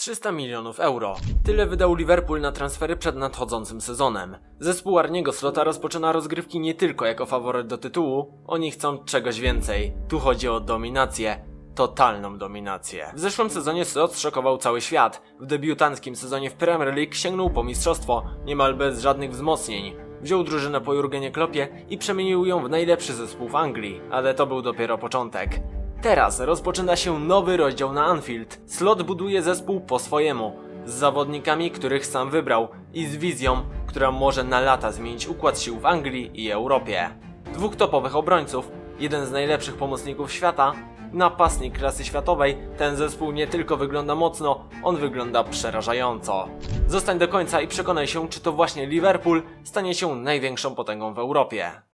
300 milionów euro. Tyle wydał Liverpool na transfery przed nadchodzącym sezonem. Zespół Arniego Slota rozpoczyna rozgrywki nie tylko jako faworyt do tytułu, oni chcą czegoś więcej. Tu chodzi o dominację. Totalną dominację. W zeszłym sezonie Slot szokował cały świat. W debiutanckim sezonie w Premier League sięgnął po mistrzostwo, niemal bez żadnych wzmocnień. Wziął drużynę po Jurgenie Kloppie i przemienił ją w najlepszy zespół w Anglii, ale to był dopiero początek. Teraz rozpoczyna się nowy rozdział na Anfield. Slot buduje zespół po swojemu, z zawodnikami, których sam wybrał i z wizją, która może na lata zmienić układ sił w Anglii i Europie. Dwóch topowych obrońców, jeden z najlepszych pomocników świata, napastnik klasy światowej, ten zespół nie tylko wygląda mocno, on wygląda przerażająco. Zostań do końca i przekonaj się, czy to właśnie Liverpool stanie się największą potęgą w Europie.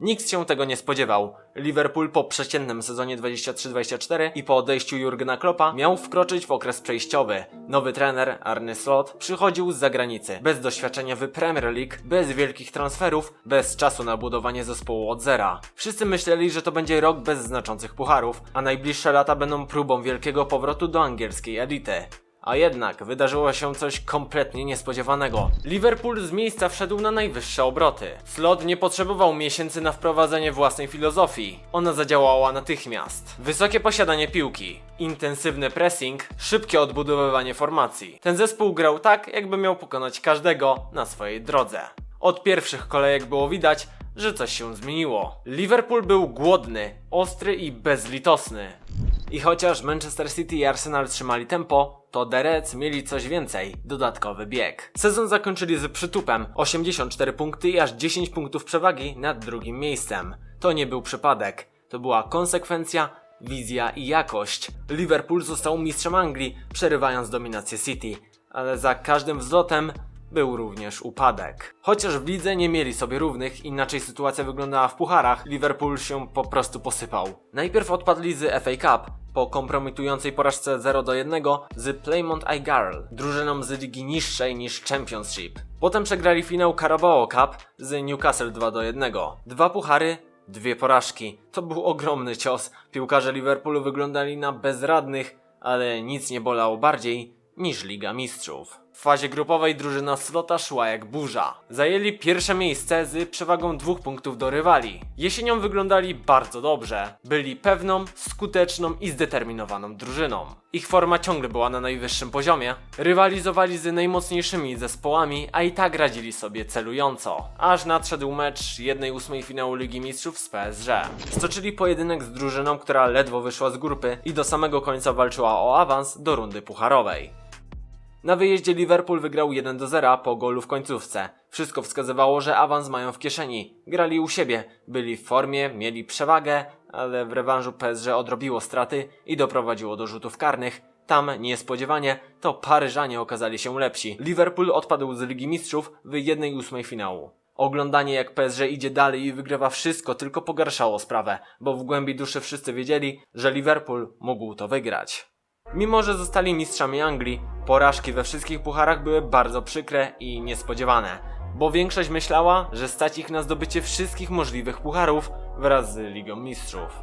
Nikt się tego nie spodziewał. Liverpool po przeciętnym sezonie 23-24 i po odejściu Jurgena Kloppa miał wkroczyć w okres przejściowy. Nowy trener, Arne Slot, przychodził z zagranicy, bez doświadczenia w Premier League, bez wielkich transferów, bez czasu na budowanie zespołu od zera. Wszyscy myśleli, że to będzie rok bez znaczących pucharów, a najbliższe lata będą próbą wielkiego powrotu do angielskiej elity. A jednak wydarzyło się coś kompletnie niespodziewanego. Liverpool z miejsca wszedł na najwyższe obroty. Slot nie potrzebował miesięcy na wprowadzenie własnej filozofii. Ona zadziałała natychmiast. Wysokie posiadanie piłki, intensywny pressing, szybkie odbudowywanie formacji. Ten zespół grał tak, jakby miał pokonać każdego na swojej drodze. Od pierwszych kolejek było widać, że coś się zmieniło. Liverpool był głodny, ostry i bezlitosny. I chociaż Manchester City i Arsenal trzymali tempo, to The Reds mieli coś więcej, dodatkowy bieg. Sezon zakończyli z przytupem, 84 punkty i aż 10 punktów przewagi nad drugim miejscem. To nie był przypadek, to była konsekwencja, wizja i jakość. Liverpool został mistrzem Anglii, przerywając dominację City, ale za każdym wzlotem był również upadek. Chociaż w lidze nie mieli sobie równych, inaczej sytuacja wyglądała w pucharach, Liverpool się po prostu posypał. Najpierw odpadli z FA Cup, po kompromitującej porażce 0 do 1 z Plymouth Argyle, drużyną z ligi niższej niż Championship. Potem przegrali finał Carabao Cup z Newcastle 2 do 1. Dwa puchary, dwie porażki. To był ogromny cios. Piłkarze Liverpoolu wyglądali na bezradnych, ale nic nie bolało bardziej niż Liga Mistrzów. W fazie grupowej drużyna Slota szła jak burza. Zajęli pierwsze miejsce z przewagą dwóch punktów do rywali. Jesienią wyglądali bardzo dobrze. Byli pewną, skuteczną i zdeterminowaną drużyną. Ich forma ciągle była na najwyższym poziomie. Rywalizowali z najmocniejszymi zespołami, a i tak radzili sobie celująco. Aż nadszedł mecz 1-8 finału Ligi Mistrzów z PSG. Stoczyli pojedynek z drużyną, która ledwo wyszła z grupy i do samego końca walczyła o awans do rundy pucharowej. Na wyjeździe Liverpool wygrał 1 do 0 po golu w końcówce. Wszystko wskazywało, że awans mają w kieszeni. Grali u siebie, byli w formie, mieli przewagę, ale w rewanżu PSG odrobiło straty i doprowadziło do rzutów karnych. Tam niespodziewanie to Paryżanie okazali się lepsi. Liverpool odpadł z Ligi Mistrzów w 1-8 finału. Oglądanie jak PSG idzie dalej i wygrywa wszystko tylko pogarszało sprawę, bo w głębi duszy wszyscy wiedzieli, że Liverpool mógł to wygrać. Mimo, że zostali mistrzami Anglii, porażki we wszystkich pucharach były bardzo przykre i niespodziewane, bo większość myślała, że stać ich na zdobycie wszystkich możliwych pucharów wraz z Ligą Mistrzów.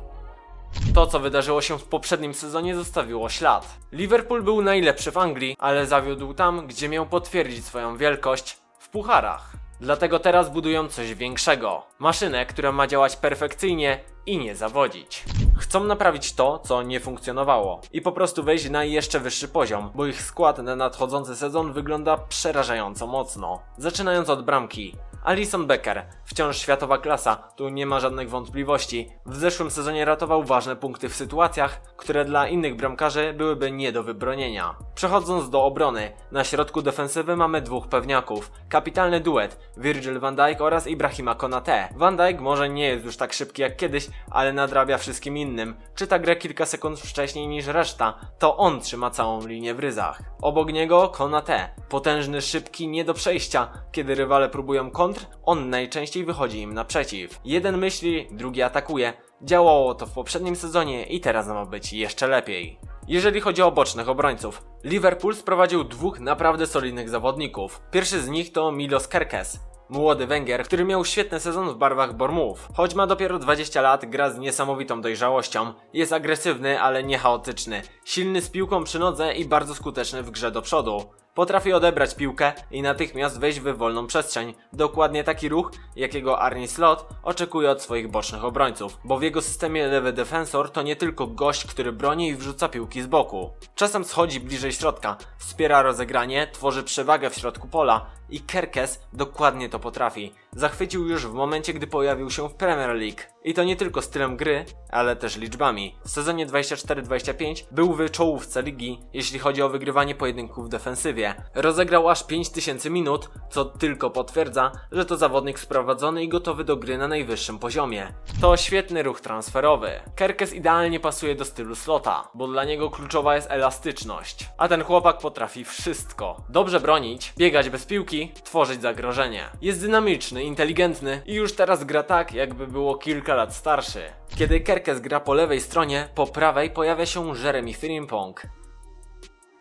To, co wydarzyło się w poprzednim sezonie, zostawiło ślad. Liverpool był najlepszy w Anglii, ale zawiódł tam, gdzie miał potwierdzić swoją wielkość w pucharach. Dlatego teraz budują coś większego. Maszynę, która ma działać perfekcyjnie i nie zawodzić. Chcą naprawić to, co nie funkcjonowało i po prostu wejść na jeszcze wyższy poziom, bo ich skład na nadchodzący sezon wygląda przerażająco mocno. Zaczynając od bramki. Alison Becker, wciąż światowa klasa, tu nie ma żadnych wątpliwości. W zeszłym sezonie ratował ważne punkty w sytuacjach, które dla innych bramkarzy byłyby nie do wybronienia. Przechodząc do obrony, na środku defensywy mamy dwóch pewniaków. Kapitalny duet, Virgil van Dijk oraz Ibrahima Konate. Van Dijk może nie jest już tak szybki jak kiedyś, ale nadrabia wszystkim innym. Czyta grę kilka sekund wcześniej niż reszta, to on trzyma całą linię w ryzach. Obok niego Konate, potężny, szybki, nie do przejścia. Kiedy rywale próbują kontr, on najczęściej wychodzi im naprzeciw. Jeden myśli, drugi atakuje. Działało to w poprzednim sezonie i teraz ma być jeszcze lepiej. Jeżeli chodzi o bocznych obrońców, Liverpool sprowadził dwóch naprawdę solidnych zawodników. Pierwszy z nich to Milos Kerkes. Młody Węgier, który miał świetny sezon w barwach Bormów. Choć ma dopiero 20 lat, gra z niesamowitą dojrzałością. Jest agresywny, ale nie chaotyczny. Silny z piłką przy nodze i bardzo skuteczny w grze do przodu. Potrafi odebrać piłkę i natychmiast wejść w wolną przestrzeń. Dokładnie taki ruch, jakiego Arnie Slot oczekuje od swoich bocznych obrońców, bo w jego systemie lewy defensor to nie tylko gość, który broni i wrzuca piłki z boku. Czasem schodzi bliżej środka, wspiera rozegranie, tworzy przewagę w środku pola i Kerkes dokładnie to potrafi. Zachwycił już w momencie, gdy pojawił się w Premier League. I to nie tylko stylem gry, ale też liczbami. W sezonie 24-25 był w czołówce ligi, jeśli chodzi o wygrywanie pojedynków w defensywie. Rozegrał aż 5000 minut, co tylko potwierdza, że to zawodnik sprowadzony i gotowy do gry na najwyższym poziomie. To świetny ruch transferowy. Kerkes idealnie pasuje do stylu slota, bo dla niego kluczowa jest elastyczność. A ten chłopak potrafi wszystko. Dobrze bronić, biegać bez piłki, tworzyć zagrożenie. Jest dynamiczny, inteligentny i już teraz gra tak, jakby było kilka lat starszy. Kiedy Kerkes gra po lewej stronie, po prawej pojawia się Jeremy Frimpong.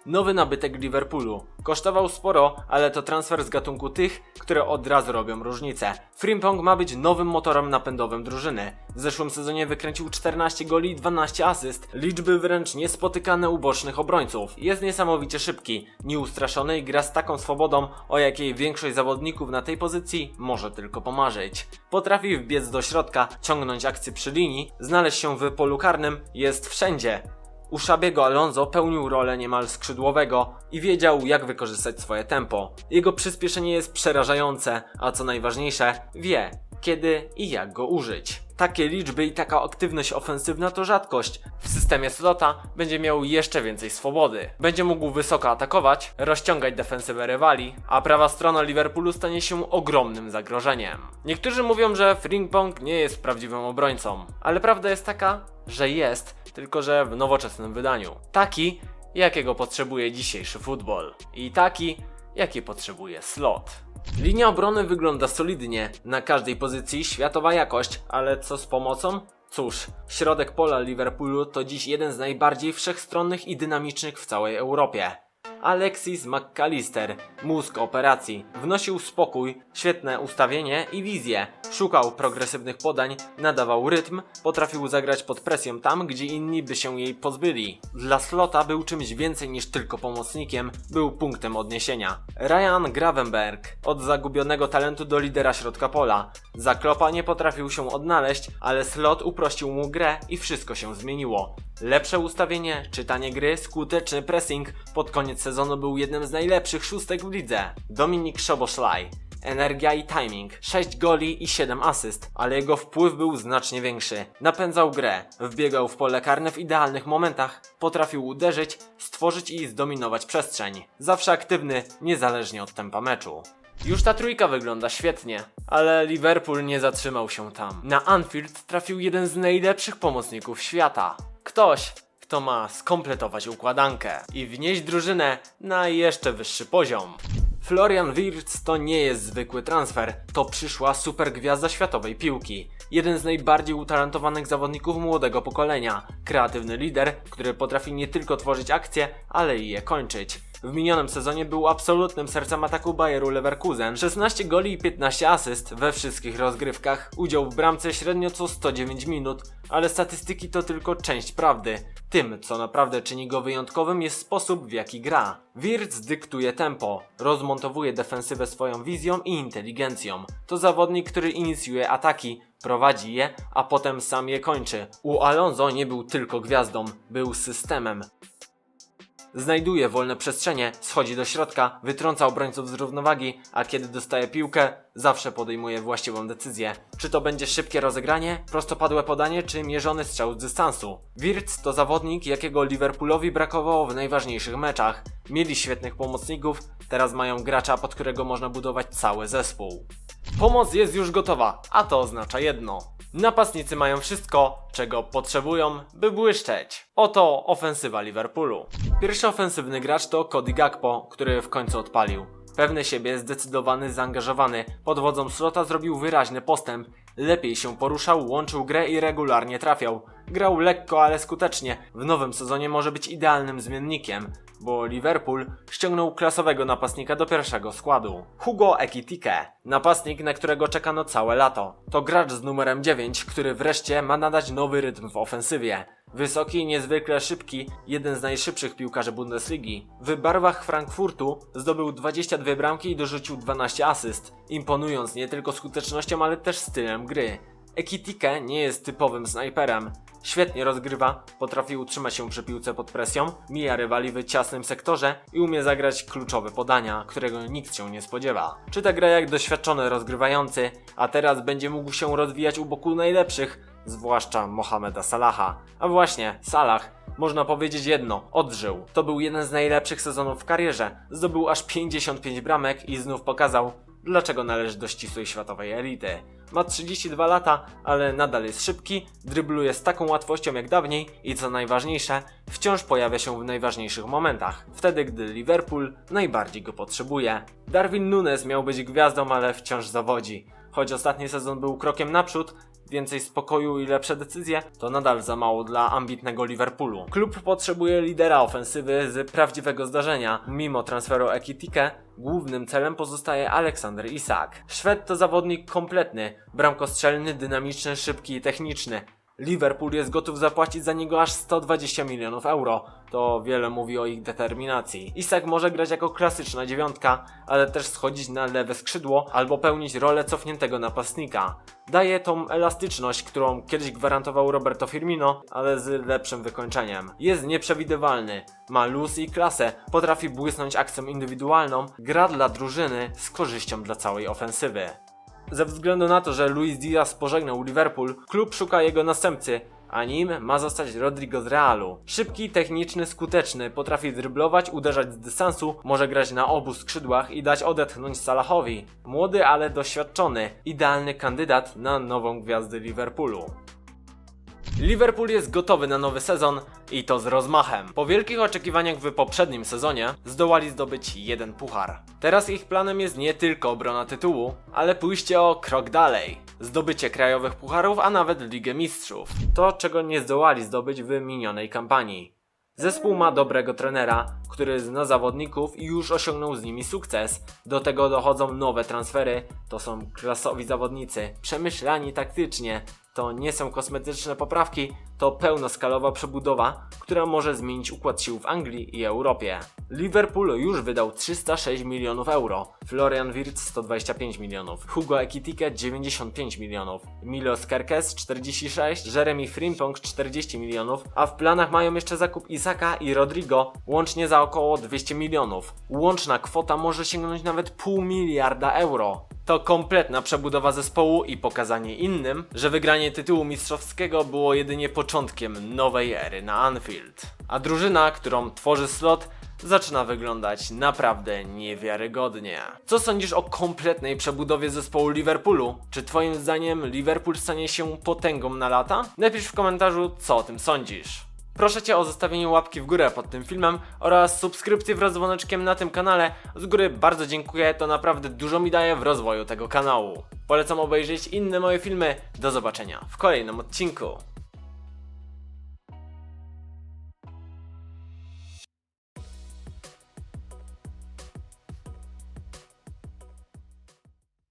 Nowy nabytek Liverpoolu. Kosztował sporo, ale to transfer z gatunku tych, które od razu robią różnicę. Frimpong ma być nowym motorem napędowym drużyny. W zeszłym sezonie wykręcił 14 goli i 12 asyst, liczby wręcz niespotykane u bocznych obrońców. Jest niesamowicie szybki, nieustraszony i gra z taką swobodą, o jakiej większość zawodników na tej pozycji może tylko pomarzyć. Potrafi wbiec do środka, ciągnąć akcję przy linii, znaleźć się w polu karnym, jest wszędzie. U Szabiego Alonso pełnił rolę niemal skrzydłowego i wiedział jak wykorzystać swoje tempo. Jego przyspieszenie jest przerażające, a co najważniejsze, wie kiedy i jak go użyć. Takie liczby i taka aktywność ofensywna to rzadkość. W systemie slota będzie miał jeszcze więcej swobody. Będzie mógł wysoko atakować, rozciągać defensywę rywali, a prawa strona Liverpoolu stanie się ogromnym zagrożeniem. Niektórzy mówią, że Frimpong nie jest prawdziwym obrońcą, ale prawda jest taka, że jest, tylko że w nowoczesnym wydaniu. Taki, jakiego potrzebuje dzisiejszy futbol. I taki, jaki potrzebuje slot. Linia obrony wygląda solidnie, na każdej pozycji światowa jakość, ale co z pomocą? Cóż, środek pola Liverpoolu to dziś jeden z najbardziej wszechstronnych i dynamicznych w całej Europie. Alexis McAllister, mózg operacji, wnosił spokój, świetne ustawienie i wizję. Szukał progresywnych podań, nadawał rytm, potrafił zagrać pod presją tam, gdzie inni by się jej pozbyli. Dla Slota był czymś więcej niż tylko pomocnikiem, był punktem odniesienia. Ryan Gravenberg, od zagubionego talentu do lidera środka pola. Za Klopa nie potrafił się odnaleźć, ale Slot uprościł mu grę i wszystko się zmieniło. Lepsze ustawienie, czytanie gry, skuteczny pressing. Pod koniec sezonu był jednym z najlepszych szóstek w lidze. Dominik Szoboszlaj. Energia i timing, 6 goli i 7 asyst, ale jego wpływ był znacznie większy. Napędzał grę, wbiegał w pole karne w idealnych momentach, potrafił uderzyć, stworzyć i zdominować przestrzeń. Zawsze aktywny, niezależnie od tempa meczu. Już ta trójka wygląda świetnie, ale Liverpool nie zatrzymał się tam. Na Anfield trafił jeden z najlepszych pomocników świata. Ktoś, kto ma skompletować układankę i wnieść drużynę na jeszcze wyższy poziom. Florian Wirtz to nie jest zwykły transfer, to przyszła supergwiazda światowej piłki. Jeden z najbardziej utalentowanych zawodników młodego pokolenia. Kreatywny lider, który potrafi nie tylko tworzyć akcje, ale i je kończyć. W minionym sezonie był absolutnym sercem ataku Bayeru Leverkusen. 16 goli i 15 asyst we wszystkich rozgrywkach. Udział w bramce średnio co 109 minut, ale statystyki to tylko część prawdy. Tym, co naprawdę czyni go wyjątkowym jest sposób w jaki gra. Wirtz dyktuje tempo, rozmontowuje defensywę swoją wizją i inteligencją. To zawodnik, który inicjuje ataki, prowadzi je, a potem sam je kończy. U Alonso nie był tylko gwiazdą, był systemem. Znajduje wolne przestrzenie, schodzi do środka, wytrąca obrońców z równowagi, a kiedy dostaje piłkę, zawsze podejmuje właściwą decyzję. Czy to będzie szybkie rozegranie, prostopadłe podanie, czy mierzony strzał z dystansu. Wirtz to zawodnik, jakiego Liverpoolowi brakowało w najważniejszych meczach. Mieli świetnych pomocników, teraz mają gracza, pod którego można budować cały zespół. Pomoc jest już gotowa, a to oznacza jedno. Napastnicy mają wszystko, czego potrzebują, by błyszczeć. Oto ofensywa Liverpoolu. Pierwszy ofensywny gracz to Cody Gakpo, który w końcu odpalił. Pewny siebie, zdecydowany, zaangażowany, pod wodzą Slota zrobił wyraźny postęp. Lepiej się poruszał, łączył grę i regularnie trafiał. Grał lekko, ale skutecznie. W nowym sezonie może być idealnym zmiennikiem. Bo Liverpool ściągnął klasowego napastnika do pierwszego składu. Hugo Ekitike, napastnik, na którego czekano całe lato. To gracz z numerem 9, który wreszcie ma nadać nowy rytm w ofensywie. Wysoki i niezwykle szybki, jeden z najszybszych piłkarzy Bundesligi. W barwach Frankfurtu zdobył 22 bramki i dorzucił 12 asyst, imponując nie tylko skutecznością, ale też stylem gry. Ekitike nie jest typowym snajperem. Świetnie rozgrywa, potrafi utrzymać się przy piłce pod presją, mija rywali w ciasnym sektorze i umie zagrać kluczowe podania, którego nikt się nie spodziewa. Czyta grę jak doświadczony rozgrywający, a teraz będzie mógł się rozwijać u boku najlepszych, zwłaszcza Mohameda Salaha. A właśnie, Salah, można powiedzieć jedno, odżył. To był jeden z najlepszych sezonów w karierze. Zdobył aż 55 bramek i znów pokazał, dlaczego należy do ścisłej światowej elity. Ma 32 lata, ale nadal jest szybki, drybluje z taką łatwością jak dawniej i co najważniejsze, wciąż pojawia się w najważniejszych momentach, wtedy gdy Liverpool najbardziej go potrzebuje. Darwin Nunes miał być gwiazdą, ale wciąż zawodzi. Choć ostatni sezon był krokiem naprzód, więcej spokoju i lepsze decyzje, to nadal za mało dla ambitnego Liverpoolu. Klub potrzebuje lidera ofensywy z prawdziwego zdarzenia. Mimo transferu Ekitike, głównym celem pozostaje Aleksander Isak. Szwed to zawodnik kompletny, bramkostrzelny, dynamiczny, szybki i techniczny. Liverpool jest gotów zapłacić za niego aż 120 milionów euro. To wiele mówi o ich determinacji. Isak może grać jako klasyczna dziewiątka, ale też schodzić na lewe skrzydło albo pełnić rolę cofniętego napastnika. Daje tą elastyczność, którą kiedyś gwarantował Roberto Firmino, ale z lepszym wykończeniem. Jest nieprzewidywalny, ma luz i klasę, potrafi błysnąć akcją indywidualną, gra dla drużyny z korzyścią dla całej ofensywy. Ze względu na to, że Luis Diaz pożegnał Liverpool, klub szuka jego następcy, a nim ma zostać Rodrigo z Realu. Szybki, techniczny, skuteczny, potrafi dryblować, uderzać z dystansu, może grać na obu skrzydłach i dać odetchnąć Salahowi. Młody, ale doświadczony, idealny kandydat na nową gwiazdę Liverpoolu. Liverpool jest gotowy na nowy sezon i to z rozmachem. Po wielkich oczekiwaniach w poprzednim sezonie zdołali zdobyć jeden puchar. Teraz ich planem jest nie tylko obrona tytułu, ale pójście o krok dalej. Zdobycie krajowych pucharów, a nawet Ligę Mistrzów. To, czego nie zdołali zdobyć w minionej kampanii. Zespół ma dobrego trenera, który zna zawodników i już osiągnął z nimi sukces. Do tego dochodzą nowe transfery, to są klasowi zawodnicy, przemyślani taktycznie. To nie są kosmetyczne poprawki, to pełnoskalowa przebudowa, która może zmienić układ sił w Anglii i Europie. Liverpool już wydał 306 milionów euro, Florian Wirtz 125 milionów, Hugo Ekitike 95 milionów, Milos Kerkes 46, Jeremy Frimpong 40 milionów, a w planach mają jeszcze zakup Isaka i Rodrigo, łącznie za około 200 milionów. Łączna kwota może sięgnąć nawet pół miliarda euro. To kompletna przebudowa zespołu i pokazanie innym, że wygranie tytułu mistrzowskiego było jedynie początkiem nowej ery na Anfield. A drużyna, którą tworzy slot, zaczyna wyglądać naprawdę niewiarygodnie. Co sądzisz o kompletnej przebudowie zespołu Liverpoolu? Czy twoim zdaniem Liverpool stanie się potęgą na lata? Napisz w komentarzu, co o tym sądzisz. Proszę Cię o zostawienie łapki w górę pod tym filmem oraz subskrypcji wraz z dzwoneczkiem na tym kanale. Z góry bardzo dziękuję, to naprawdę dużo mi daje w rozwoju tego kanału. Polecam obejrzeć inne moje filmy. Do zobaczenia w kolejnym odcinku.